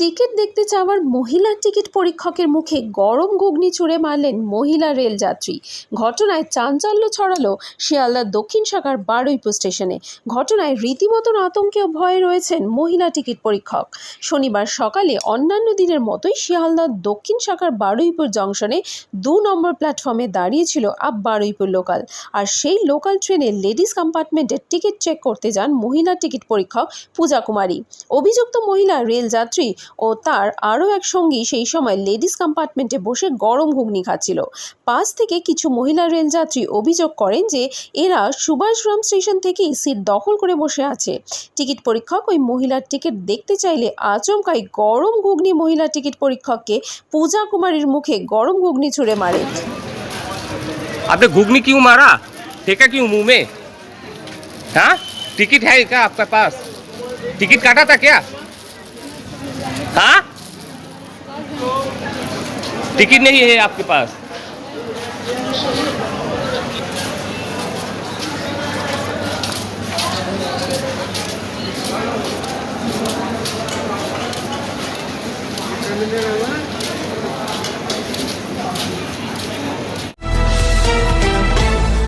Ticket দেখতে চাওয়ার মহিলা টিকিট পরীক্ষকের মুখে গরম ঘুগনি ছুঁড়ে মারলেন মহিলা রেলযাত্রী। ঘটনায় চাঞ্চল্য ছড়ালো শিয়ালদার দক্ষিণ শাখার বারুইপুর স্টেশনে। ঘটনায় রীতিমতন আতঙ্কে ভয়ে রয়েছেন মহিলা টিকিট পরীক্ষক। শনিবার সকালে অন্যান্য দিনের মতোই শিয়ালদার দক্ষিণ শাখার বারুইপুর জংশনে দু নম্বর প্ল্যাটফর্মে দাঁড়িয়েছিল আপ বারুইপুর লোকাল। আর সেই লোকাল ট্রেনে লেডিস কম্পার্টমেন্টের টিকিট চেক করতে যান মহিলা টিকিট পরীক্ষক পূজা কুমারী। অভিযুক্ত মহিলা রেলযাত্রী ও তার আরও এক সঙ্গী সেই সময় লেডিস কম্পার্টমেন্টে বসে গরম ঘুগনি খাচ্ছিল পাশ থেকে কিছু মহিলা রেলযাত্রী অভিযোগ করেন যে এরা সুভাষগ্রাম স্টেশন থেকেই সিট দখল করে বসে আছে টিকিট পরীক্ষক ওই মহিলার টিকিট দেখতে চাইলে আচমকাই গরম ঘুগনি মহিলা টিকিট পরীক্ষককে পূজা কুমারীর মুখে গরম ঘুগনি ছুঁড়ে মারে आपने घुगनी क्यों मारा फेंका क्यों मुंह में हाँ टिकट है क्या आपके पास टिकट काटा था क्या हाँ? टिकट नहीं है आपके पास?